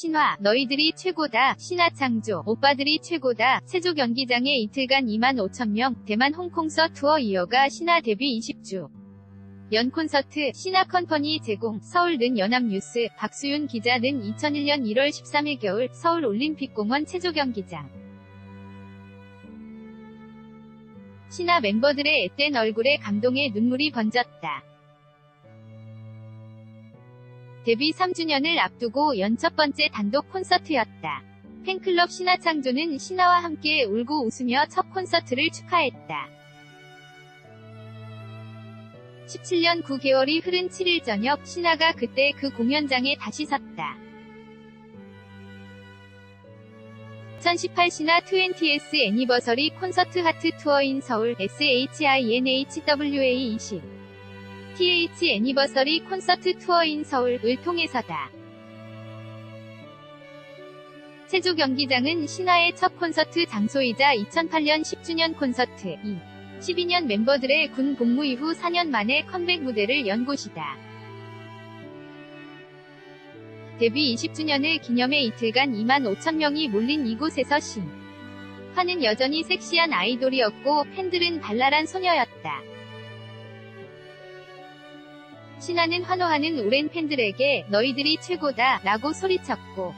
신화, 너희들이 최고다. 신화 창조, 오빠들이 최고다. 세조 경기장에 이틀간 2만 5천 명, 대만 홍콩서 투어 이어가 신화 데뷔 20주. 연 콘서트, 신화 컴퍼니 제공, 서울 는 연합뉴스, 박수윤 기자 는 2001년 1월 13일 겨울 서울 올림픽공원 체조 경기장. 신화 멤버들의 앳된 얼굴에 감동의 눈물이 번졌다. 데뷔 3주년을 앞두고 연 첫 번째 단독 콘서트였다. 팬클럽 신화창조는 신화와 함께 울고 웃으며 첫 콘서트를 축하했다. 17년 9개월이 흐른 7일 저녁 신화가 그때 그 공연장에 다시 섰다. 2018 신화 20S 애니버서리 콘서트 하트 투어인 서울 SHINHWA 20 TH 애니버서리 콘서트 투어인 서울을 통해서다. 체조 경기장은 신화의 첫 콘서트 장소이자 2008년 10주년 콘서트 2. 12년 멤버들의 군 복무 이후 4년 만에 컴백 무대를 연 곳이다. 데뷔 20주년을 기념해 이틀간 2만 5천 명이 몰린 이곳에서 신. 화는 여전히 섹시한 아이돌이었고 팬들은 발랄한 소녀였다. 신화는 환호하는 오랜 팬들에게 너희들이 최고다 라고 소리쳤고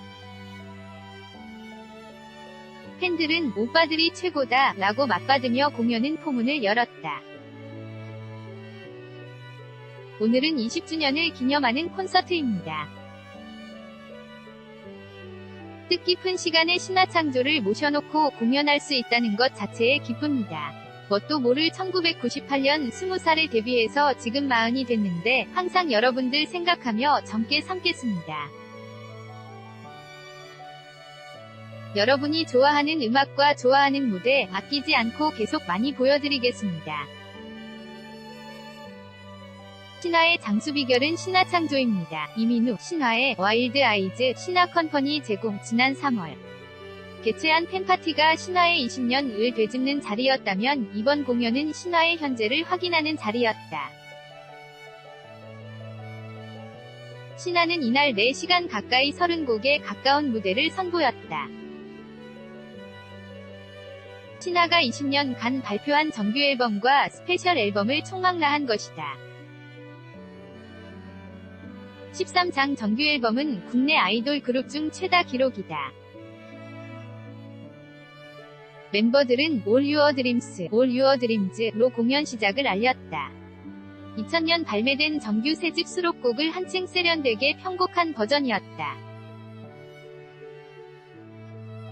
팬들은 오빠들이 최고다 라고 맞받으며 공연은 포문을 열었다. 오늘은 20주년을 기념하는 콘서트입니다. 뜻깊은 시간에 신화 창조를 모셔놓고 공연할 수 있다는 것 자체에 기쁩니다. 뭣도 모를 1998년 20살에 데뷔해서 지금 마흔이 됐는데 항상 여러분들 생각하며 젊게 삼겠습니다. 여러분이 좋아하는 음악과 좋아하는 무대 아끼지 않고 계속 많이 보여드리겠습니다. 신화의 장수 비결은 신화 창조입니다. 이민우, 신화의 와일드 아이즈, 신화 컴퍼니 제공, 지난 3월. 개최한 팬파티가 신화의 20년을 되짚는 자리였다면 이번 공연은 신화의 현재를 확인하는 자리였다. 신화는 이날 4시간 가까이 30곡에 가까운 무대를 선보였다. 신화가 20년간 발표한 정규 앨범과 스페셜 앨범을 총망라한 것이다. 13장 정규 앨범은 국내 아이돌 그룹 중 최다 기록이다. 멤버들은 All Your Dreams, All Your Dreams로 공연 시작을 알렸다. 2000년 발매된 정규 세집 수록곡을 한층 세련되게 편곡한 버전이었다.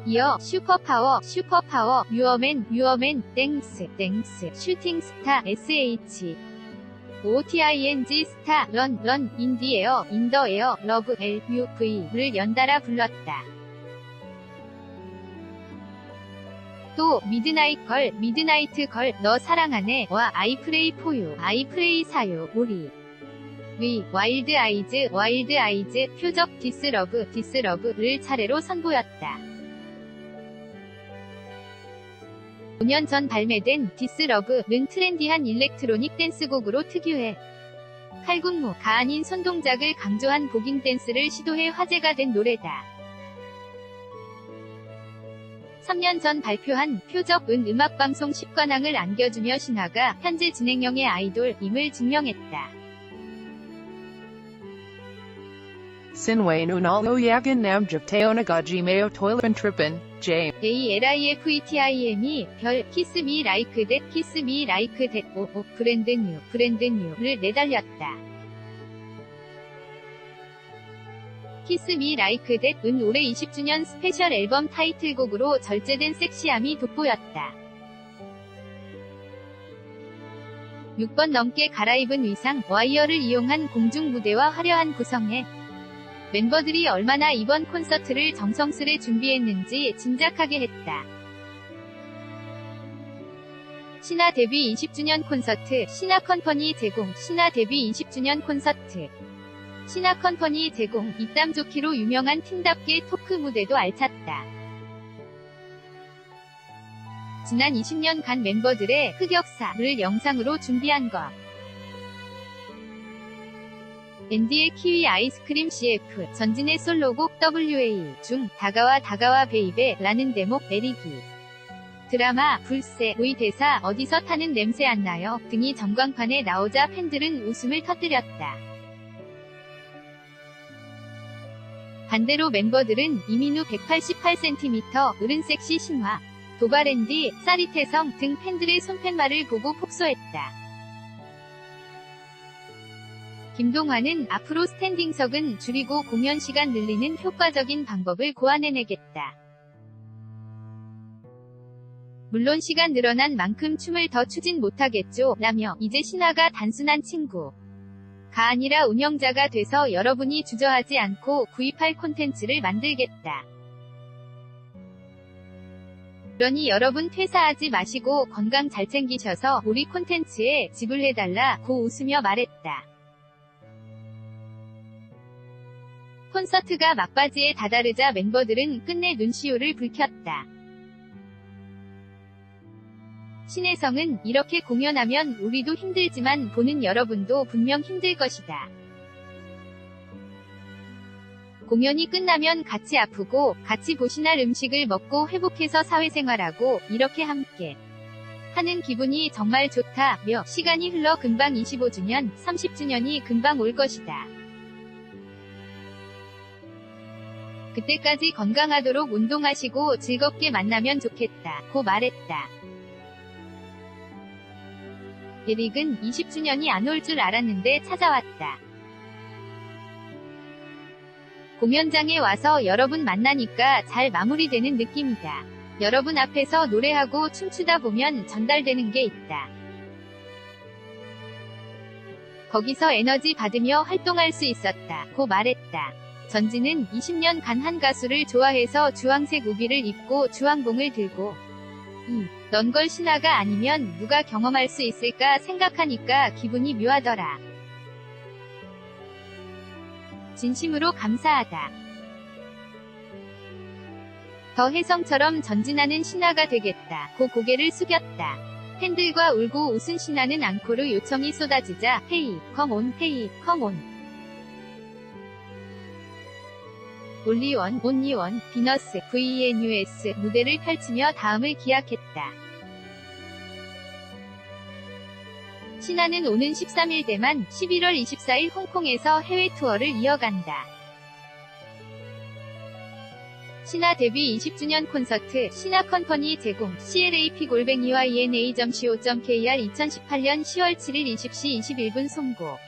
이어 슈퍼파워, 슈퍼파워, 유어맨, 유어맨, 땡스, 땡스, 슈팅스타, SH, OTING 스타, 런, 런, 인디에어, 인더에어, 러브, L, U, V를 연달아 불렀다. 또 미드나잇 걸, 미드나이트 걸, 너 사랑하네 와 아이프레이 포유, 아이프레이 사유, 우리. 위, 와일드 아이즈, 와일드 아이즈, 표적 디스러브, 디스러브를 차례로 선보였다. 5년 전 발매된 디스러브는 트렌디한 일렉트로닉 댄스곡으로 특유해. 칼군무, 가안인 손동작을 강조한 복잉 댄스를 시도해 화제가 된 노래다. 3년 전 발표한 표적은 음악방송 10관왕을 안겨주며 신화가 현재 진행형의 아이돌임을 증명했다. Sinway Nunalo Yagan Namjap Teonagaji Mayo Toilet Trippin, James. ALIFETIM이 별 키스미 라이크 댓 키스미 라이크 댓 오오 브랜드 뉴 브랜드 뉴를 내달렸다. 키스 미 라이크 댓은 올해 20주년 스페셜 앨범 타이틀곡으로 절제된 섹시함이 돋보였다. 6번 넘게 갈아입은 의상, 와이어를 이용한 공중 무대와 화려한 구성에 멤버들이 얼마나 이번 콘서트를 정성스레 준비했는지 짐작하게 했다. 신화 데뷔 20주년 콘서트, 신화 컴퍼니 제공, 신화 데뷔 20주년 콘서트. 신화 컴퍼니 제공, 입담 좋기로 유명한 팀답게 토크 무대도 알찼다. 지난 20년간 멤버들의 흑역사를 영상으로 준비한 것. 앤디의 키위 아이스크림 CF, 전진의 솔로곡 WA 중 다가와 다가와 베이베 라는 대목 내리기. 드라마 불새의 대사 어디서 타는 냄새 안 나요 등이 전광판에 나오자 팬들은 웃음을 터뜨렸다. 반대로 멤버들은 이민우 188cm, 으른섹시 신화, 도바랜디, 사리태성 등 팬들의 손팻말을 보고 폭소했다. 김동완은 앞으로 스탠딩석은 줄이고 공연 시간 늘리는 효과적인 방법을 고안해내겠다. 물론 시간 늘어난 만큼 춤을 더 추진 못하겠죠. 라며 이제 신화가 단순한 친구. 가 아니라 운영자가 돼서 여러분이 주저하지 않고 구입할 콘텐츠를 만들겠다. 그러니 여러분 퇴사하지 마시고 건강 잘 챙기셔서 우리 콘텐츠에 지불해달라 고 웃으며 말했다. 콘서트가 막바지에 다다르자 멤버들은 끝내 눈시울을 붉혔다. 신혜성은 이렇게 공연하면 우리도 힘들지만 보는 여러분도 분명 힘들 것이다. 공연이 끝나면 같이 아프고 같이 보시날 음식을 먹고 회복해서 사회생활하고 이렇게 함께 하는 기분이 정말 좋다며 시간이 흘러 금방 25주년, 30주년이 금방 올 것이다. 그때까지 건강하도록 운동하시고 즐겁게 만나면 좋겠다. 고 말했다. 에릭은 20주년이 안 올 줄 알았는데 찾아왔다. 공연장에 와서 여러분 만나니까 잘 마무리되는 느낌이다. 여러분 앞에서 노래하고 춤추다 보면 전달되는 게 있다. 거기서 에너지 받으며 활동할 수 있었다. 고 말했다. 전지는 20년 간 한 가수를 좋아해서 주황색 우비를 입고 주황봉을 들고 이넌걸 신화가 아니면 누가 경험할 수 있을까 생각하니까 기분이 묘하더라. 진심으로 감사하다. 더 혜성처럼 전진하는 신화가 되겠다. 고 고개를 숙였다. 팬들과 울고 웃은 신화는 앙코르 요청이 쏟아지자 페이, 컴온, 페이, 컴온. 올리원, 온리원, 비너스, VNUS 무대를 펼치며 다음을 기약했다. 신화는 오는 13일 대만, 11월 24일 홍콩에서 해외 투어를 이어간다. 신화 데뷔 20주년 콘서트, 신화 컴퍼니 제공, CLAP 골뱅이와 ENA.co.kr 2018년 10월 7일 20시 21분 송고.